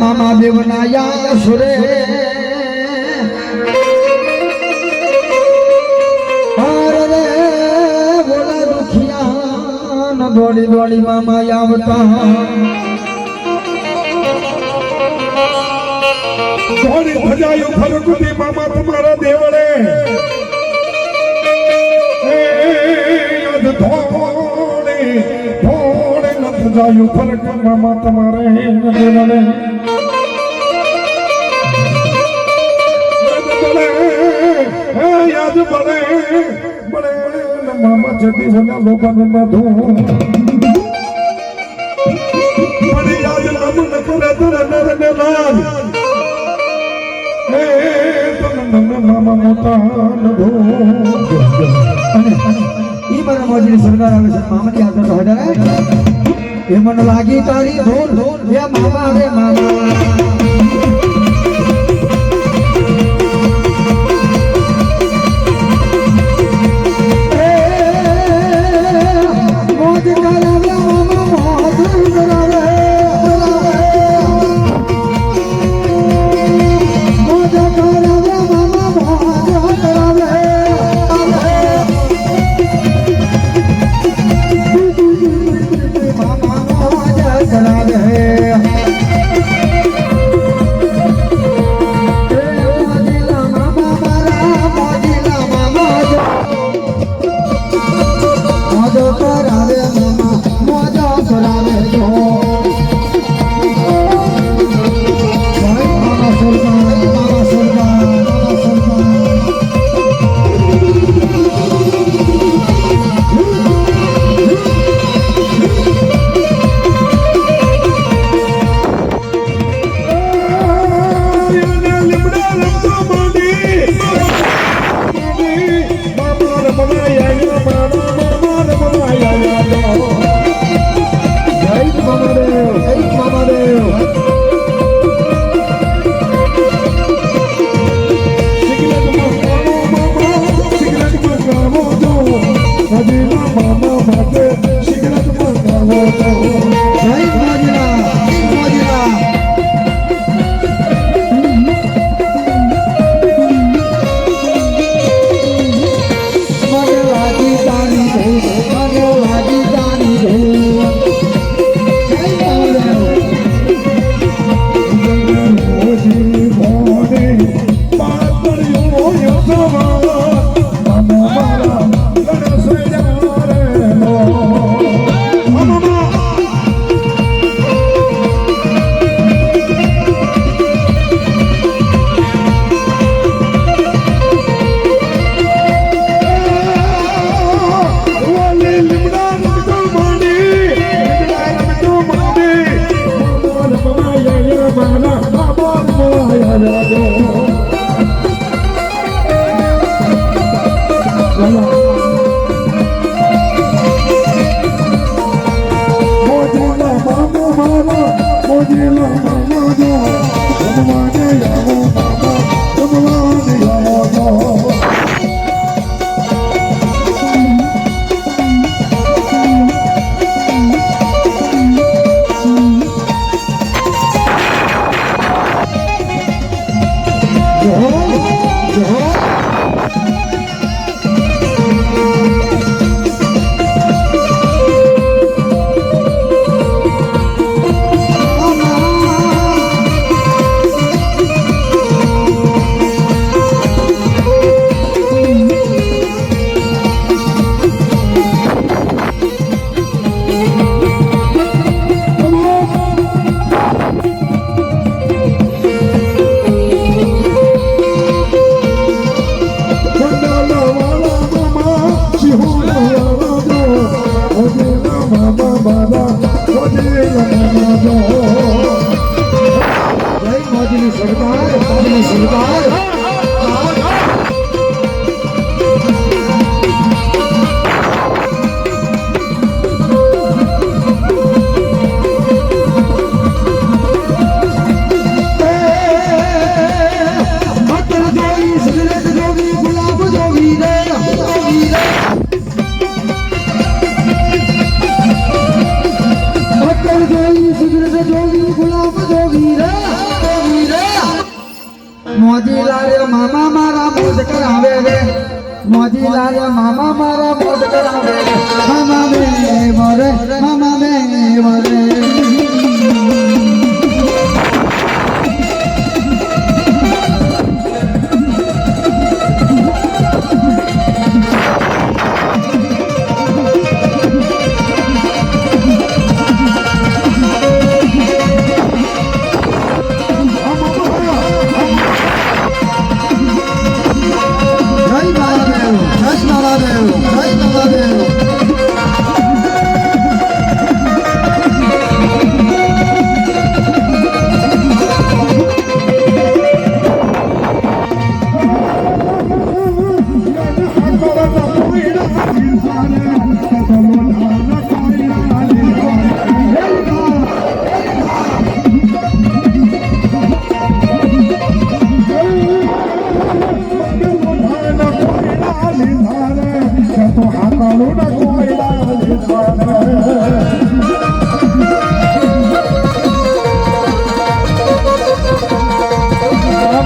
મામા દેવનાયા સુરે. દોડી દોડી મામા આવતા. દોડી ભજાયું ફરકુતી મામા તમારા દેવળે. થોડે ભજાયું ફરક મામા તમારે હે હે યાદ પડે. પડે મામા જતી ભલા લોબન મધુ પડી યાદ નમ ન કરે તર નર ને લાલ હે તન મામા મોટા નભો અને ઈ મારા મોજીની સરકાર આવે છે. મામાની યાદ તો હજાર એ મને લાગી તારી ધૂળ એ મામા રે મામા મોજીલા રે મામા મારા કરાવે મામા મોરે જય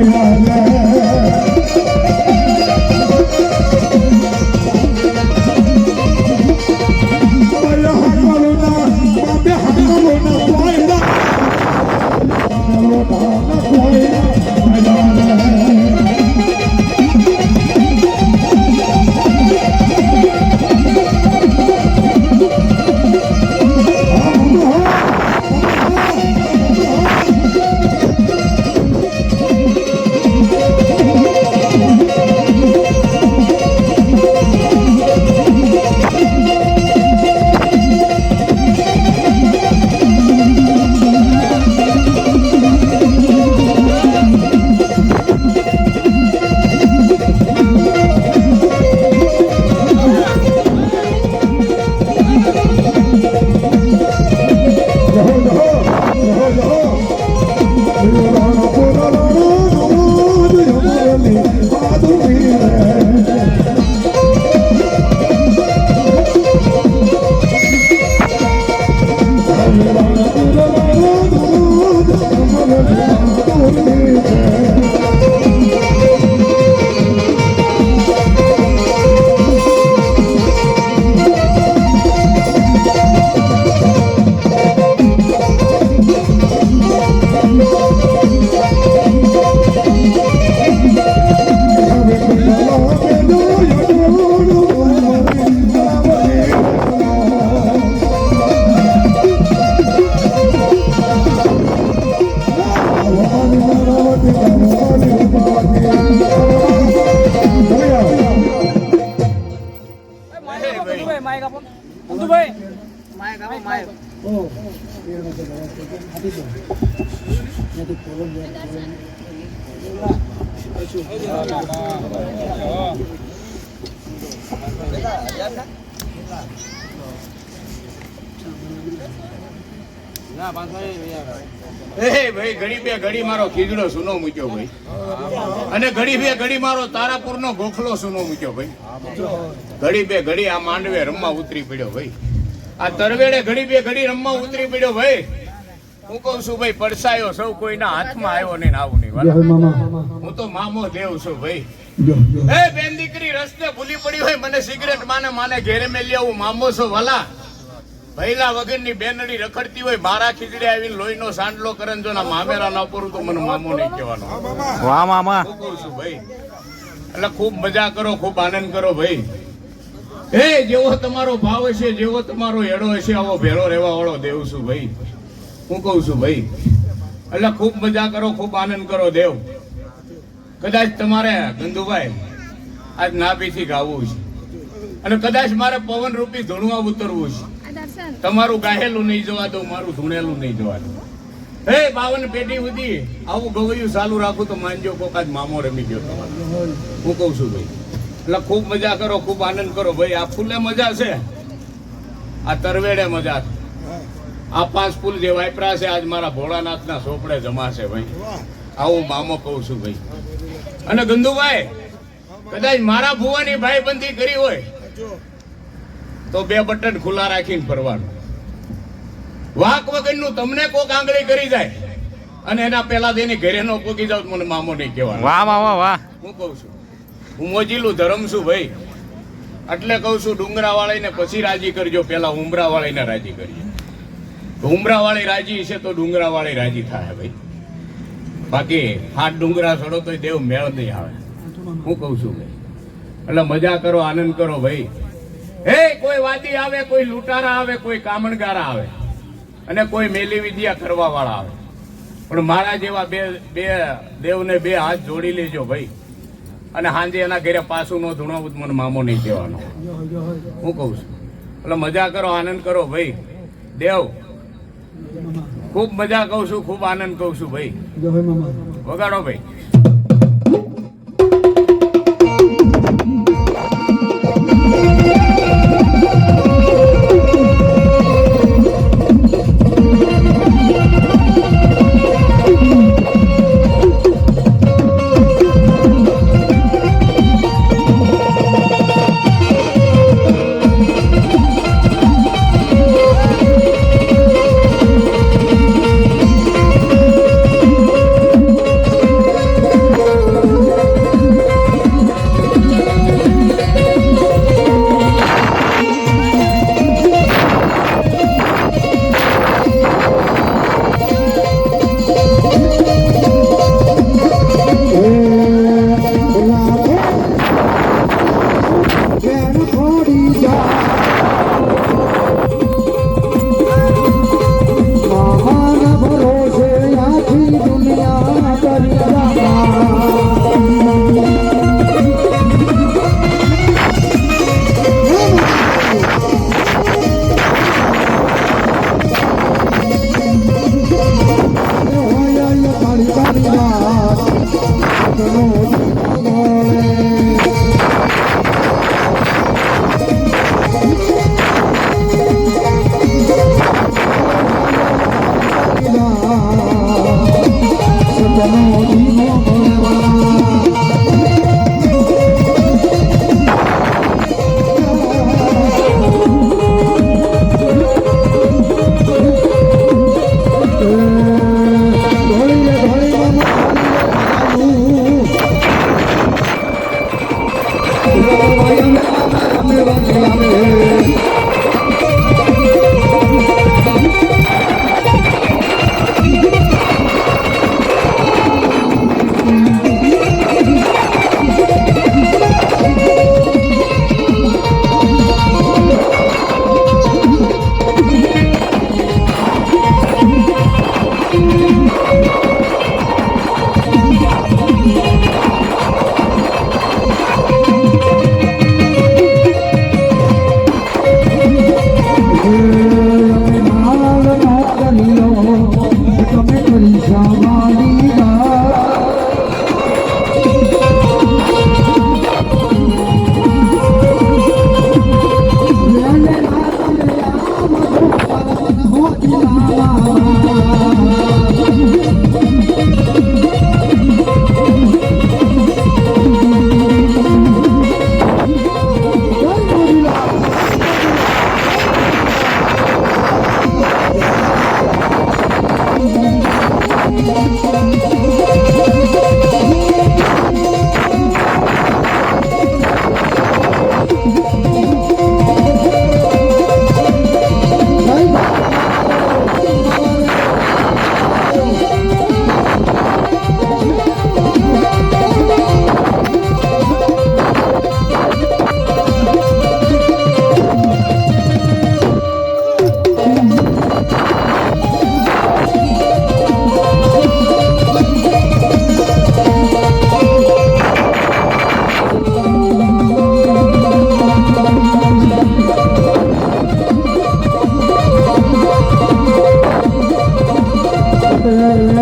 Amen. ખીજડો સુનો મૂક્યો ભાઈ. અને ઘડી બે ઘડી મારો તારાપુર નો ગોખલો સુનો મૂક્યો ભાઈ. ઘડી બે ઘડી આ માંડવે રમવા ઉતરી પડ્યો ભાઈ. આ તરવેડે ઘડી બે ઘડી રમવા ઉતરી પડ્યો ભાઈ. હું કહું છું ભાઈ પડસાયો સૌ કોઈના હાથમાં આવ્યો નહીં આવું નહીં હું તો મામો દેવ છું ભાઈ. એ બેન દીકરી રસ્તે ભૂલી પડી હોય મને સિગરેટ માને માને ઘેરે મેલી આવું મામો છો વાલા. ભૈલા વગરની બેનડી રખડતી હોય મારા ખીચડી આવીને લોહીનો સાંડલો કરન જો ના મામેરા ના પૂરું તો મને મામો નહીં કહેવાનો. વાહ મામા. હું કહું છું ભાઈ. એટલે ખૂબ મજા કરો ખૂબ આનંદ કરો ભાઈ. હે જેવો તમારો ભાવ હશે જેવો તમારો એડો હશે આવો ભેળો રહેવા વાળો દેવ છું ભાઈ. હું કહું છું ભાઈ એટલે ખૂબ મજા કરો ખૂબ આનંદ કરો દેવ. કદાચ તમારે ગંદુભાઈ આજ નાભીથી ગાવું છે. અને કદાચ મારે પવન રૂપી ધૂણવા ઉતરવું છે. તમારું ગાહેલું નહીં જવા દઉં, મારું ધૂણેલું નહીં જવા દઉં. હે, બાવન પેઢી સુધી આવું ગવૈયું ચાલુ રાખું તો માનજો કોકાજ મામો રમી ગયો તમારો. હું કહું છું ભાઈ, એટલે ખૂબ મજા કરો, ખૂબ આનંદ કરો. ભાઈ, આ ફૂલે મજા છે. આ તરવેડે મજા છે. આ પાંચ ફૂલ જે વાપરા છે, આજ મારા ભોળાનાથના સોપડે જમા છે ભાઈ. આવું મામો કહું છું ભાઈ. અને ગંદુભાઈ કદાચ મારા ભુવાની ભાઈબંધી કરી હોય તો બે બટન ખુલ્લા રાખીને ફરવાનું. વાક વગરનું તમને કોક આંગળી કરી જાય અને એના પહેલા તેની ઘરે નો પોકી જાવ મને મામો નહીં કહેવાનું. વાહ મામા વાહ હું કહું છું હું મોજીલું ધરમ છું ભાઈ. એટલે કહું છું ડુંગરા વાળીને પછી રાજી કરજો પેલા ઉમરા વાળીને રાજી કરજો ઉમરા વાળી રાજી છે તો ડુંગરા વાળી રાજી થાય ભાઈ. બાકી હાથ ડુંગરા છોડો તો દેવ મેળ નહીં આવે. હું કહું છું ભાઈ. એટલે મજા કરો આનંદ કરો ભાઈ. કોઈ વાદી આવે કોઈ લૂંટારા આવે કોઈ કામણગારા આવે અને કોઈ મેલી વિદ્યા કરવા વાળા આવે. પણ મારા જેવા બે બે દેવને બે હાથ જોડી લેજો ભાઈ. અને સાંજે એના ઘરે પાછું નો ધૂણો મને મામો નહીં કહેવાનો. હું કહું છું. એટલે મજા કરો આનંદ કરો ભાઈ. દેવ ખૂબ મજા કહું છું ખૂબ આનંદ કહું છું ભાઈ. વગાડો ભાઈ. 嗯 પડસાયો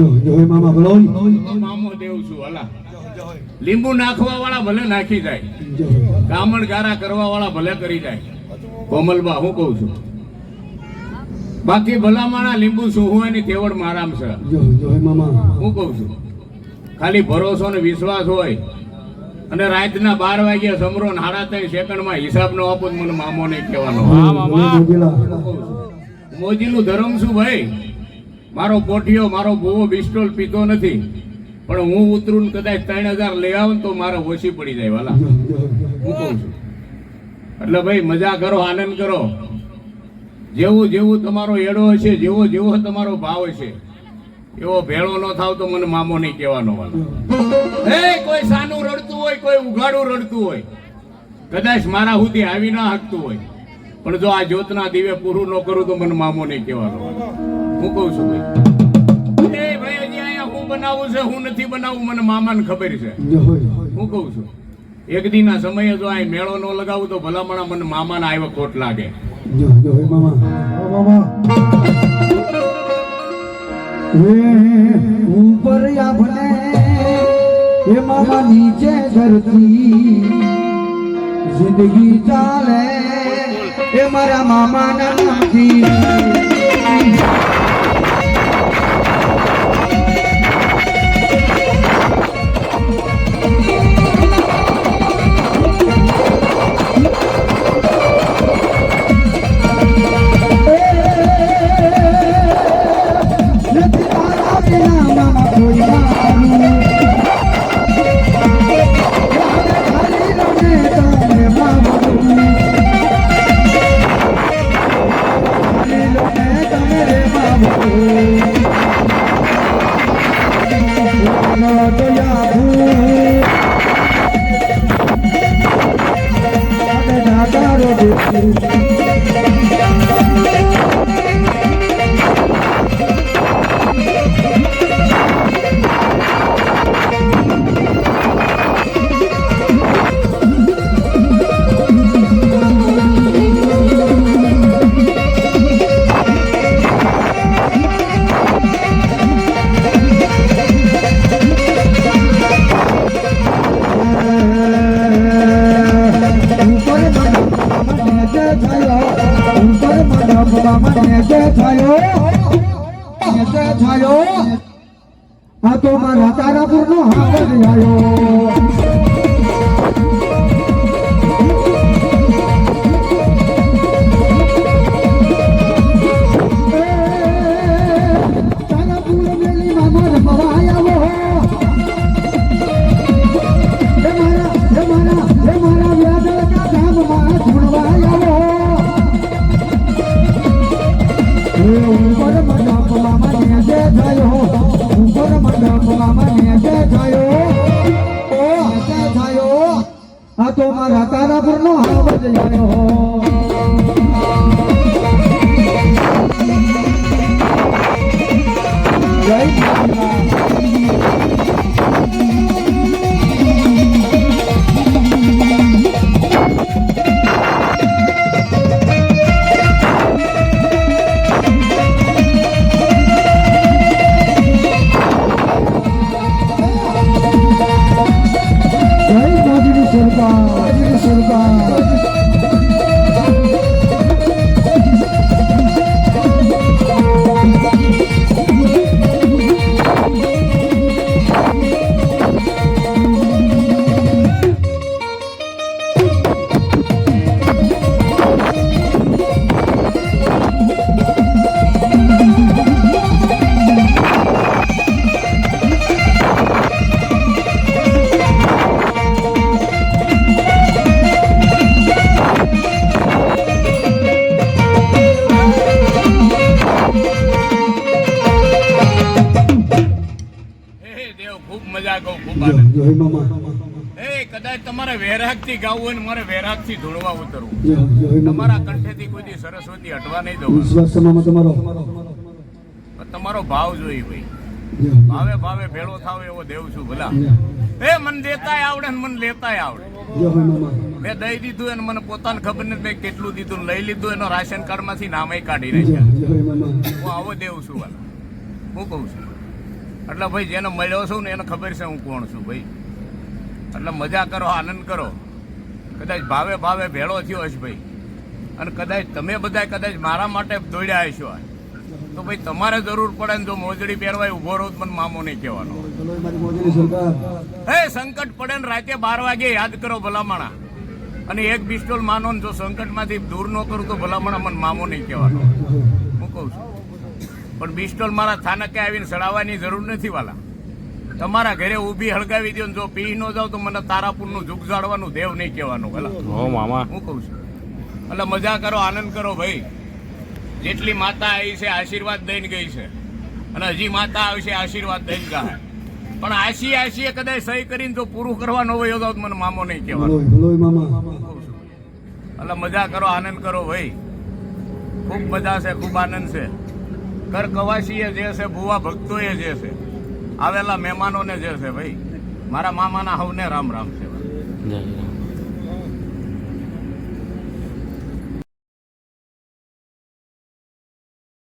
જો જો મામા બોલો હું મામો દેવ છું હલા લીંબુ નાખવા વાળા ભલે નાખી જાય. ગામણ ગારા કરવા વાળા ભલે કરી જાય. કોમલબા હું કહું છું. બાકી ભલામાણા લીંબુ સુહવાની તેવડ મારામ છે. જો જો હે મામા. હું કહું છું. ખાલી ભરોસો ને વિશ્વાસ હોય. અને રાતના બાર વાગ્યા સમરો ને સાડા ત્રણ સેકન્ડમાં હિસાબ નો આપો મને મામો નહીં કહેવાનો. મોજીલું ધર્મ શું ભાઈ? મારો પોઠિયો મારો ભૂવો બિસ્ટોલ પીતો નથી. પણ હું ઉતરું કદાચ ત્રણ હજાર લઈ આવું તો મારે ઓછી પડી જાય, વાલા. હું કહું છું. એટલે ભાઈ, મજા કરો, આનંદ કરો. જેવું જેવું તમારો એડો હશે, જેવો જેવો તમારો ભાવ હશે, એવો ભેળો ન થાવ તો મને મામો નહીં કહેવાનો, વાલો. હે, કોઈ સાનું રડતું હોય, કોઈ ઉઘાડું રડતું હોય, કદાચ મારા સુધી આવી ના હકતું હોય, પણ જો આ જ્યોતના દીવે પૂરું ન કરું તો મને મામો નહીં કહેવાનો હું કહું છું ભાઈ. ભાઈ અહીંયા હું બનાવું છે હું નથી બનાવું મને મામાને ખબર છે. હું કહું છું. એક સમયે જો આ મેળો ન લગાવું તો ભલામણા મને મામાને આવ્યો ખોટ લાગે. ઉપર જિંદગી ચાલે એ મારા મામાના નામથી. થી ગાવું હોય મારે વૈરાગથી ધૂળવા ઉતરવું. તમારા કંઠેથી કોઈ સરસ્વતી હટવા નહીં દઉં. તમારો. તમારો ભાવ જોઈ ભાઈ. ભાવે ભાવે ભેળો થાવ એવો દેવ છું ભલા. એ મન દેતાય આવડે ને મન લેતાય આવડે. મેં દઈ દીધું અને મને પોતાને ખબર નથી મેં કેટલું દીધું. લઈ લીધું એનો રાશન કાર્ડમાંથી નામે કાઢી નાખ્યા. હું આવો દેવ છું વાલા હું કહું છું. એટલે ભાઈ જેને મળ્યો છું ને એને ખબર છે હું કોણ છું ભાઈ. એટલે મજા કરો આનંદ કરો. કદાચ ભાવે ભાવે ભેળો થયો હશે ભાઈ. અને કદાચ તમે બધા કદાચ મારા માટે દોડ્યા હશો તો ભાઈ તમારે જરૂર પડે ને જો મોજડી પહેરવાય ઊભો રહો મને મામો નહીં કહેવાનો. હે, સંકટ પડે ને રાતે બાર વાગે યાદ કરો ભલામણા. અને એક પિસ્ટોલ માનો ને જો સંકટમાંથી દૂર ન કરું તો ભલામણા મને મામો નહીં કહેવાનો. હું કહું છું. પણ પિસ્ટોલ મારા સ્થાનકે આવીને સડાવવાની જરૂર નથી વાલા. તમારા ઘરે ઊભી હળગાવી દો જો પી ન જાવ તો મને તારાપુરનું જુગ જાળવાનું દેવ નહીં કહેવાનું ભલા. મામા. હું કહું છું. એટલે મજા કરો આનંદ કરો ભાઈ. જેટલી માતા આવી છે આશીર્વાદ દઈને ગઈ છે. અને હજી માતા આવશે આશીર્વાદ દઈને ગયા પણ આશી આશીએ કદાચ સહી કરીને જો પૂરું કરવાનો હોય તો મને મામો નહીં કહેવાનો. છું. એટલે મજા કરો આનંદ કરો ભાઈ. ખૂબ મજા છે ખૂબ આનંદ છે. કર કવાસીએ જે છે ભુવા ભક્તોએ જે છે આવેલા મહેમાનોને જે છે ભાઈ મારા મામાના હવને રામ રામ છે.